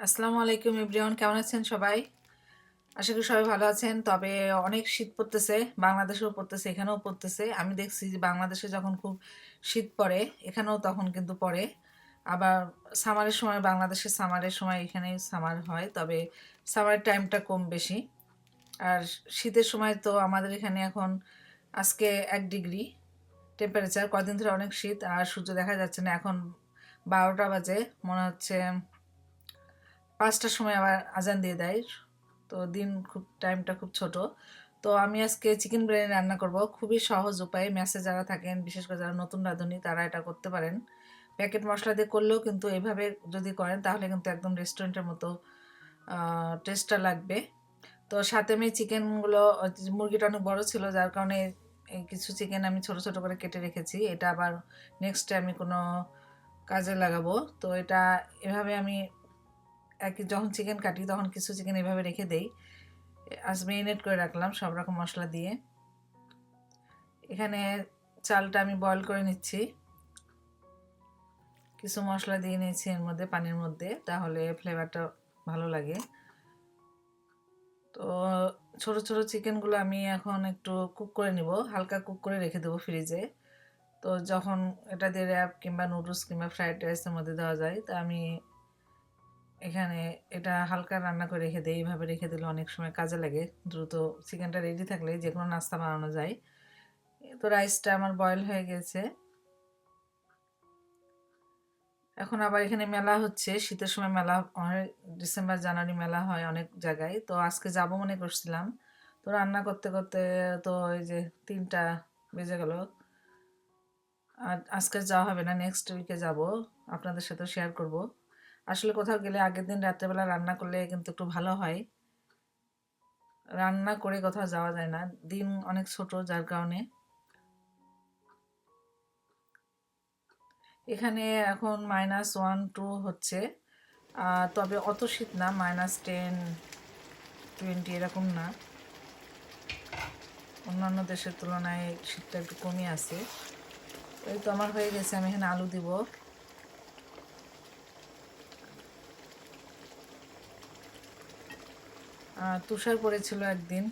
আসসালামু আলাইকুম এভরিওয়ান, কেমন আছেন সবাই? আশা করি সবাই ভালো আছেন। তবে অনেক শীত পড়তেছে, বাংলাদেশেও পড়তেছে, এখানেও পড়তেছে। আমি দেখছি যে বাংলাদেশে যখন খুব শীত পড়ে, এখানেও তখন কিন্তু পড়ে। আবার সামারের সময়, বাংলাদেশে সামারের সময় এখানে সামার হয়, তবে সামারের টাইমটা কম বেশি। আর শীতের সময় তো আমাদের এখানে এখন আজকে এক ডিগ্রি টেম্পারেচার কদিন ধরে অনেক শীত, আর সূর্য দেখা যাচ্ছে না। এখন বারোটা বাজে, মনে হচ্ছে পাঁচটার সময় আবার আজান দিয়ে দেয়। তো দিন খুব টাইমটা খুব ছোট। তো আমি আজকে চিকেন বিরিয়ানি রান্না করব। খুবই সহজ উপায়ে মেসে যারা থাকেন, বিশেষ করে যারা নতুন রাঁধুনি, তারা এটা করতে পারেন। প্যাকেট মশলা দিয়ে করলেও কিন্তু এইভাবে যদি করেন, তাহলে কিন্তু একদম রেস্টুরেন্টের মতো টেস্টটা লাগবে। তো সাথে আমি চিকেনগুলো মুরগিটা অনেক বড় ছিল, যার কারণে কিছু চিকেন আমি ছোট ছোট করে কেটে রেখেছি। এটা আবার নেক্সটে আমি কোনো কাজে লাগাবো। তো এটা এভাবে আমি এক যখন চিকেন কাটি তখন কিছু চিকেন এভাবে রেখে দেই। আজ মেরিনেট করে রাখলাম সব রকম মশলা দিয়ে। এখানে চালটা আমি বয়ল করে নিচ্ছি। কিছু মশলা দিয়ে নিয়েছি এর মধ্যে পানির মধ্যে, তাহলে ফ্লেভারটা ভালো লাগে। তো ছোট ছোট চিকেনগুলো আমি এখন একটু কুক করে নিব, হালকা কুক করে রেখে দেবো ফ্রিজে তো যখন এটা দিয়ে র্যাপ কিংবা নুডলস কিংবা ফ্রাইড রাইসের মধ্যে দেওয়া যায়, তা আমি এখানে এটা হালকা রান্না করে রেখে দিই। এইভাবে রেখে দিলে অনেক সময় কাজে লাগে। দ্রুত চিকেনটা রেডি থাকলে যে কোনো নাস্তা বানানো যায়। তো রাইসটা আমার বয়েল হয়ে গেছে। এখন আবার এখানে মেলা হচ্ছে। শীতের সময় মেলা হয়, ডিসেম্বর, জানুয়ারি মেলা হয় অনেক জায়গায়। তো আজকে যাব মনে করছিলাম। তো রান্না করতে করতে তো এই যে তিনটা বেজে গেল। আর আজকে যাওয়া হবে না নেক্সট উইকে যাব। আপনাদের সাথে শেয়ার করব। আসলে কোথাও গেলে আগের দিন রাত্রেবেলা রান্না করলে কিন্তু একটু ভালো হয়। রান্না করে কোথাও যাওয়া যায় না। দিন অনেক ছোট, যার কারণে। এখানে এখন মাইনাস ওয়ান টু হচ্ছে। তবে অত শীত না মাইনাস টেন টোয়েন্টি এরকম না। অন্যান্য দেশের তুলনায় শীতটা একটু কমই আছে। এই তো আমার হয়ে গেছে, আমি এখানে আলু দিব। তুষার পড়েছিল একদিন।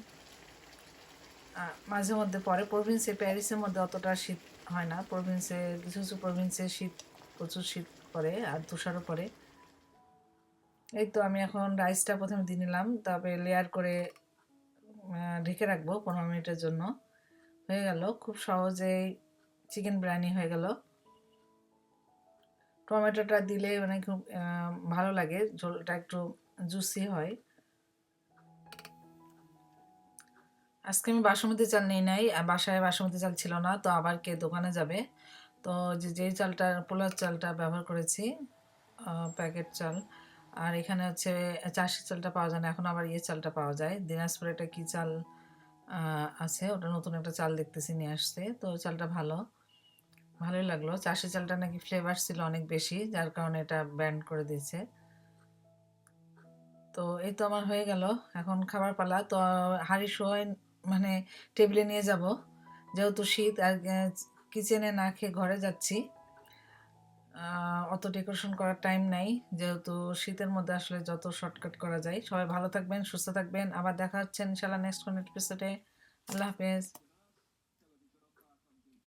মাঝে মধ্যে পরে প্রভিন্সে, প্যারিসের মধ্যে অতটা শীত হয় না। প্রভিন্সে, কিছু কিছু প্রভিন্সে শীত, প্রচুর শীত পড়ে আর তুষারও পড়ে। এই তো আমি এখন রাইসটা প্রথমে দিয়ে নিলাম, তারপরে লেয়ার করে ঢেকে রাখব পনেরো মিনিটের জন্য। হয়ে গেল। খুব সহজেই চিকেন বিরিয়ানি হয়ে গেল। টমেটোটা দিলে মানে খুব ভালো লাগে। ঝোলটা একটু জুসি হয়। আজকে আমি বাসমতি চাল নিয়ে নাই বাসায় বাসমতি চাল ছিল না, তো আবার কে দোকানে যাবে। তো যে যেই চালটা পোলার চালটা ব্যবহার করেছি প্যাকেট চাল, আর এখানে হচ্ছে চাষি চালটা পাওয়া যায় না, এখন আবার ইয়ে চালটা পাওয়া যায়। দিনাজপুরে একটা কী চাল আছে, ওটা নতুন একটা চাল দেখতেছি নিয়ে আসছে, তো চালটা ভালো। ভালোই লাগল। চাষি চালটা নাকি ফ্লেভার ছিল অনেক বেশি, যার কারণে এটা ব্যান্ড করে দিয়েছে। তো এই তো আমার হয়ে গেল। এখন খাবার পালা। তো, হাড়ি শোয় মানে টেবিলে নিয়ে যাব। যেহেতু শীত আর কিচেনে না খেয়ে ঘরে যাচ্ছি। অত ডেকোরেশন করার টাইম নাই। যেহেতু শীতের মধ্যে আসলে যত শর্টকাট করা যায়। সবাই ভালো থাকবেন, সুস্থ থাকবেন। আবার দেখা হচ্ছে ইনশাল্লাহ নেক্সট কোন এপিসোডে আল্লাহ হাফেজ।